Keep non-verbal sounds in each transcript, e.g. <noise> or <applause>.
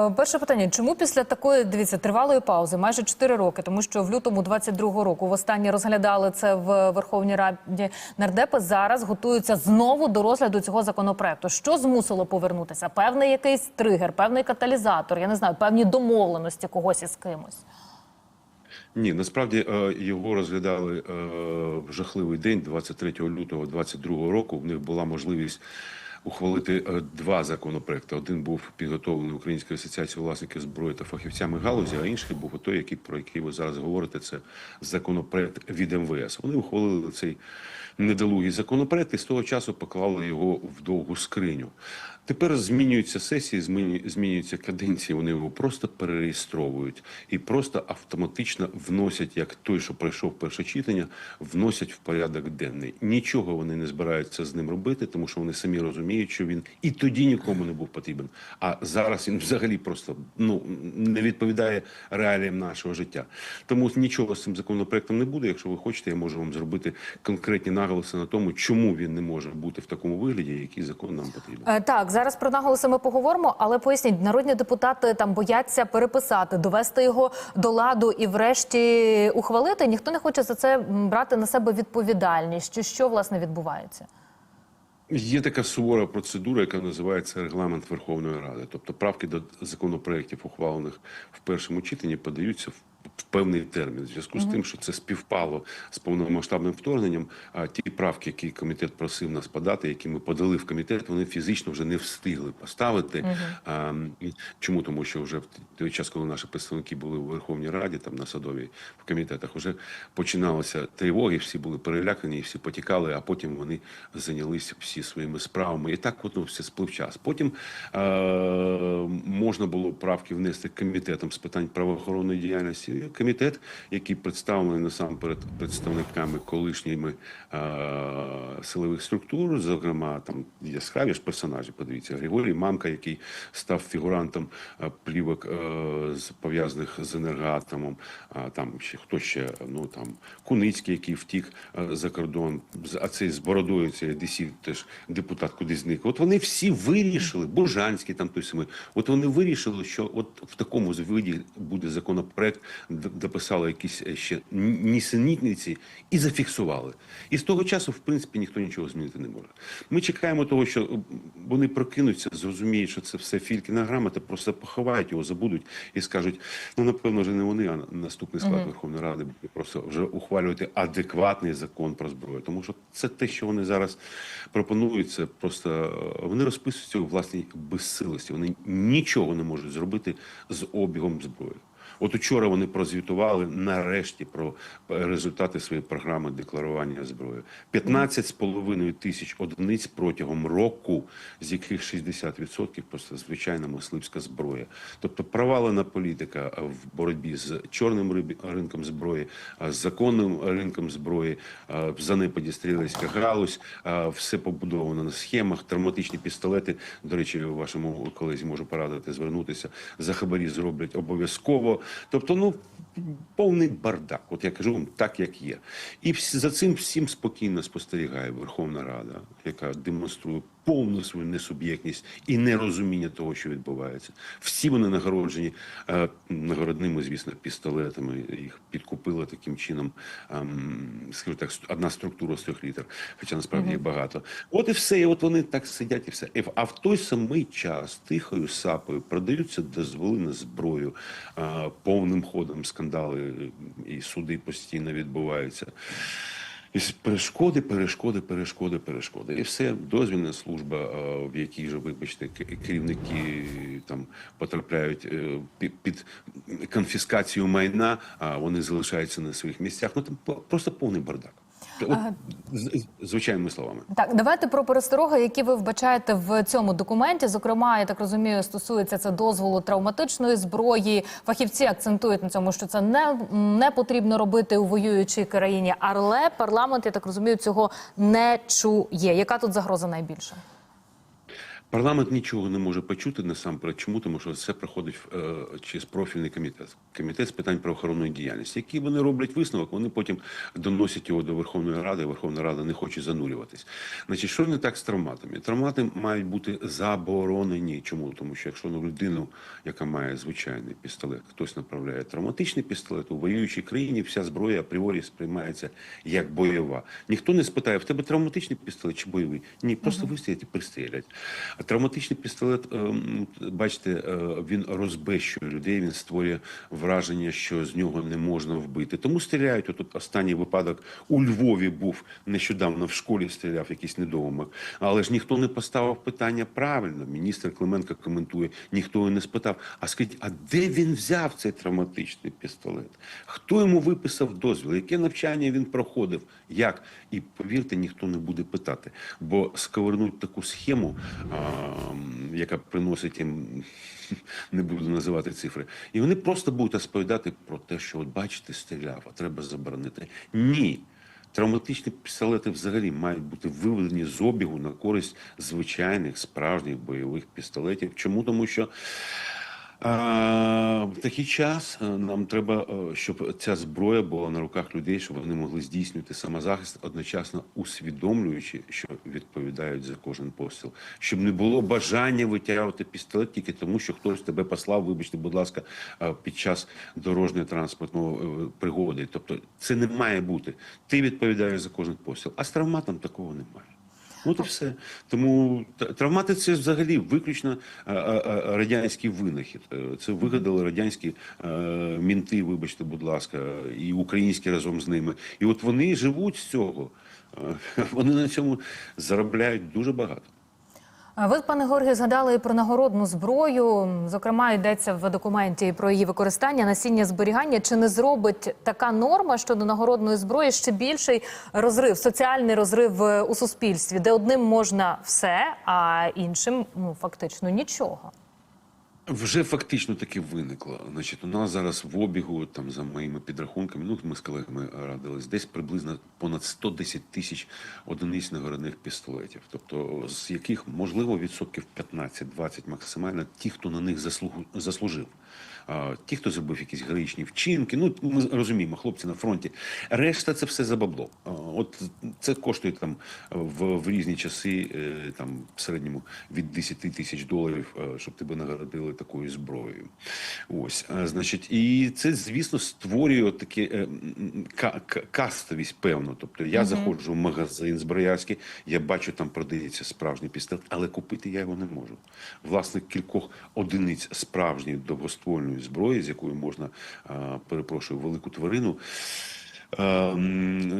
Е, Перше питання: чому після такої дивіться тривалої паузи, майже 4 роки, тому що в лютому 22-го року востаннє розглядали це в Верховній Раді нардепи. Зараз готуються знову до розгляду цього законопроекту. Що змусило повернутися? Певний якийсь тригер, певний каталізатор, я не знаю, певні домовленості когось із кимось. Ні, насправді е, його розглядали е, в жахливий день, 23 лютого 2022 року. В них була можливість ухвалити е, два законопроекти. Один був підготовлений Українською асоціацією власників зброї та фахівцями галузі, а інший був той, який про який ви зараз говорите. Це законопроект від МВС. Вони ухвалили цей недолугий законопроект і з того часу поклали його в довгу скриню. Тепер змінюються сесії, зміню- змінюються каденції. Вони його просто перереєстровують і просто автоматично вносять, як той, що пройшов перше читання, вносять в порядок денний. Нічого вони не збираються з ним робити, тому що вони самі розуміють, що він і тоді нікому не був потрібен. А зараз він взагалі просто ну не відповідає реаліям нашого життя. Тому нічого з цим законопроектом не буде. Якщо ви хочете, я можу вам зробити конкретні наголоси на тому, чому він не може бути в такому вигляді, який закон нам потрібен. Е, Так, зараз про наголоси ми поговоримо, але поясніть, народні депутати там бояться переписати, довести його до ладу і, врешті, ухвалити. Ніхто не хоче за це брати на себе відповідальність. Що, що власне відбувається? Є така сувора процедура, яка називається регламент Верховної Ради. Тобто правки до законопроєктів, ухвалених в першому читанні, подаються в в певний термін. В зв'язку з тим, що це співпало з повномасштабним вторгненням. А ті правки, які комітет просив нас подати, які ми подали в комітет, вони фізично вже не встигли поставити. А, чому? Тому що вже в той час, коли наші представники були у Верховній Раді, там на садовій в комітетах, вже починалися тривоги, всі були перелякані, всі потікали, а потім вони зайнялися всі своїми справами. І так воно все сплив час. Потім е- можна було правки внести комітетом з питань правоохоронної діяльності. Комітет, який представлений насамперед представниками колишніми силових структур, зокрема там яскраві ж персонажі. Подивіться, Григорій Мамка, який став фігурантом плівок з пов'язаних з енергоатомом. А там ще хто ще ну там Куницький, який втік за кордон, а цей з бородою, цей Одесів теж депутат куди зник. От вони всі вирішили, Бужанський там той самий. От вони вирішили, що от в такому виді буде законопроект, дописали якісь е, ще нісенітниці і зафіксували. І з того часу, в принципі, ніхто нічого змінити не може. Ми чекаємо того, що вони прокинуться, зрозуміють, що це все фількіна грамота, просто поховають його, забудуть і скажуть: ну напевно, вже не вони, а наступний склад Верховної Ради буде просто вже ухвалювати адекватний закон про зброю. Тому що це те, що вони зараз пропонують, це просто е, вони розписуються у власній безсилості. Вони нічого не можуть зробити з обігом зброї. От учора вони прозвітували нарешті про результати своєї програми декларування зброї. 15,5 тисяч одиниць протягом року, з яких 60% просто звичайна мисливська зброя. Тобто провалена політика в боротьбі з чорним ринком зброї, а з законним ринком зброї, в занепаді стрілецька галузь, все побудовано на схемах, травматичні пістолети. До речі, вашому колезі можу порадити звернутися. За хабарі зроблять обов'язково. Тобто, ну повний бардак. От я кажу вам так, як є. І за цим всім спокійно спостерігає Верховна Рада, яка демонструє повну свою несуб'єктність і нерозуміння того, що відбувається. Всі вони нагороджені е, нагородними, звісно, пістолетами. Їх підкупили таким чином. ем, скажу так, одна структура з трьох літер, хоча насправді їх багато. От і все. І от вони так сидять і все. А в той самий час тихою сапою продаються дозволи на зброю е, повним ходом скандали і суди постійно відбуваються. Перешкоди, перешкоди, перешкоди, перешкоди. І все дозвільна служба, е, в якій же, вибачте, керівники там потрапляють е, під, конфіскацію майна, а вони залишаються на своїх місцях. Ну там просто повний бардак. От, з- з- звичайними словами. Так, давайте про перестороги, які ви вбачаєте в цьому документі. Зокрема, я так розумію, стосується це дозволу травматичної зброї. Фахівці акцентують на цьому, що це не, не потрібно робити у воюючій країні. Але парламент, я так розумію, цього не чує. Яка тут загроза найбільша? Парламент нічого не може почути насамперед. Чому? Тому що це проходить е, через профільний комітет. Комітет з питань правоохоронної діяльності. Які вони роблять висновок, вони потім доносять його до Верховної Ради. Верховна Рада не хоче занурюватись. Значить, що не так з травматами? Травмати мають бути заборонені. Чому? Тому що якщо на людину, яка має звичайний пістолет, хтось направляє травматичний пістолет, у воюючій країні вся зброя апріорі сприймається як бойова. Ніхто не спитає, в тебе травматичний пістолет чи бойовий? Ні, просто вистрілять і пристрілять. Травматичний пістолет, ем, бачите, е, він розбещує людей, він створює враження, що з нього не можна вбити. Тому стріляють. От останній випадок у Львові був нещодавно в школі стріляв якийсь недоумок. Але ж ніхто не поставив питання правильно. Міністр Клименко коментує, ніхто і не спитав. А скажіть, а де він взяв цей травматичний пістолет? Хто йому виписав дозвіл? Яке навчання він проходив? Як? І повірте, ніхто не буде питати. Бо сковернуть таку схему, яка приносить їм, не буду називати цифри, і вони просто будуть розповідати про те, що от бачите, стріляв, а треба заборонити. Ні. Травматичні пістолети взагалі мають бути виведені з обігу на користь звичайних справжніх бойових пістолетів. Чому? Тому що а, в такий час е, нам треба, е, щоб ця зброя була на руках людей, щоб вони могли здійснювати самозахист, одночасно усвідомлюючи, що відповідають за кожен постріл, щоб не було бажання витягувати пістолет тільки тому, що хтось тебе послав, вибачте, будь ласка, е, під час дорожньої транспортної пригоди. Тобто, це не має бути. Ти відповідаєш за кожен постріл, а з травматом такого немає. От і все. Тому травмати це взагалі виключно е, е, е, радянський винахід. Це вигадали радянські мінти, вибачте, будь ласка, і українські разом з ними. І от вони живуть з цього. <laughs> Вони на цьому заробляють дуже багато. Ви, пане Георгію, згадали про нагородну зброю. Зокрема, йдеться в документі про її використання, насіння зберігання. Чи не зробить така норма щодо нагородної зброї ще більший розрив, соціальний розрив е, у суспільстві, де одним можна все, а іншим ну фактично нічого. Вже фактично таки виникло. Значить, у нас зараз в обігу, там за моїми підрахунками, ну ми з колегами радились, десь приблизно понад 110 тисяч одиниць нагородних пістолетів. Тобто, з яких можливо відсотків 15-20 максимально ті, хто на них заслугу заслужив. Ті, хто зробив якісь героїчні вчинки, ну ми розуміємо, хлопці на фронті. Решта це все за бабло. От це коштує там в, в різні часи, е, там в середньому від 10 тисяч доларів, е, щоб тебе нагородили такою зброєю. Ось, е, значить, і це, звісно, створює от таке кастовість, певно. Тобто я заходжу в магазин зброярський, я бачу, там продається справжній пістолет, але купити я його не можу. Власник кількох одиниць справжньої довгоствольної зброї, з якою можна, перепрошую, велику тварину.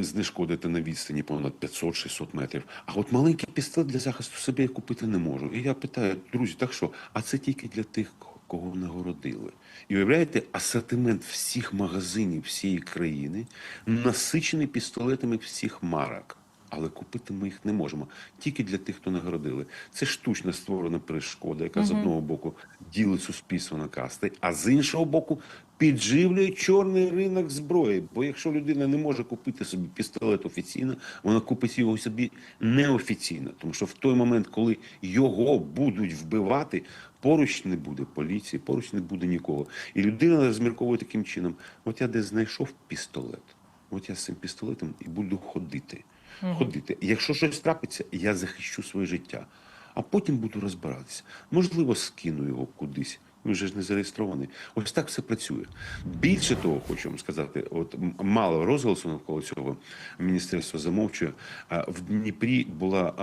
Знешкодити на відстані понад 500-600 метрів. А от маленький пістолет для захисту себе я купити не можу. І я питаю, друзі, так що? А це тільки для тих, кого нагородили. І уявляєте, асортимент всіх магазинів всієї країни насичений пістолетами всіх марок. Але купити ми їх не можемо тільки для тих, хто нагородили. Це штучно створена перешкода, яка з одного боку ділить суспільство на касти, а з іншого боку підживлює чорний ринок зброї. Бо якщо людина не може купити собі пістолет офіційно, вона купить його собі неофіційно. Тому що в той момент, коли його будуть вбивати, поруч не буде поліції, поруч не буде нікого. І людина розмірковує таким чином: от я десь знайшов пістолет, от я з цим пістолетом і буду ходити. Ходити. Якщо щось трапиться, я захищу своє життя, а потім буду розбиратися. Можливо, скину його кудись. Він вже ж не зареєстрований. Ось так все працює. Більше того, хочу вам сказати, от мало розголосу навколо цього міністерство замовчує. В Дніпрі була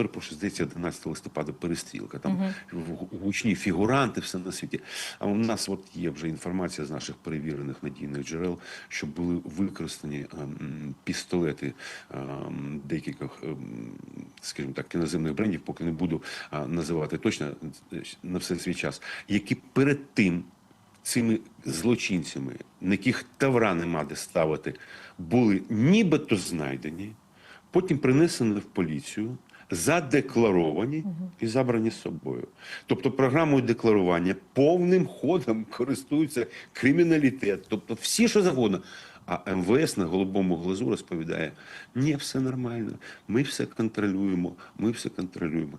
перепрошую, здається, 11 листопада перестрілка. Там в- гучні фігуранти, все на світі. А у нас от є вже інформація з наших перевірених надійних джерел, що були використані пістолети декількох, ем, скажімо так, іноземних брендів, поки не буду називати точно е, на все свій час, які перед тим цими злочинцями, на яких тавра нема де ставити, були нібито знайдені, потім принесені в поліцію, задекларовані і забрані з собою. Тобто програмою декларування повним ходом користується криміналітет, тобто всі, що завгодно. А МВС на голубому глазу розповідає: ні, все нормально, ми все контролюємо, ми все контролюємо.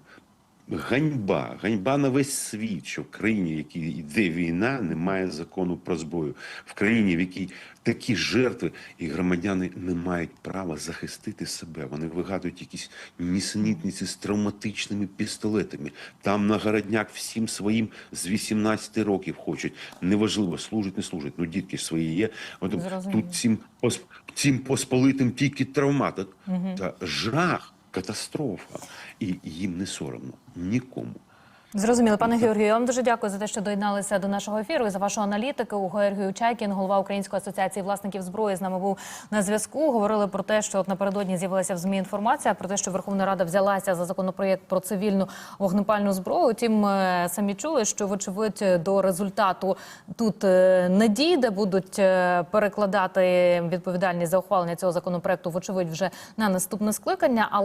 Ганьба, ганьба на весь світ, що в країні, в якій йде війна, немає закону про зброю. В країні, в якій такі жертви, і громадяни не мають права захистити себе. Вони вигадують якісь нісенітниці з травматичними пістолетами. Там на городняк всім своїм з 18 років хочуть. Неважливо, служить, не служить. Ну, дітки свої є. От Зрозуміло. тут цим, цим посполитим тільки травма. Та, та жах, катастрофа. І їм не соромно нікому. Зрозуміло, пане Георгію, я вам дуже дякую за те, що доєдналися до нашого ефіру і за вашу аналітику. Георгію Чайкін, голова Української асоціації власників зброї, з нами був на зв'язку. Говорили про те, що от напередодні з'явилася в змі інформація про те, що Верховна Рада взялася за законопроєкт про цивільну вогнепальну зброю. Утім, е, самі чули, що вочевидь до результату тут е, не дійде, будуть е, перекладати відповідальність за ухвалення цього законопроекту, вочевидь, вже на наступне скликання.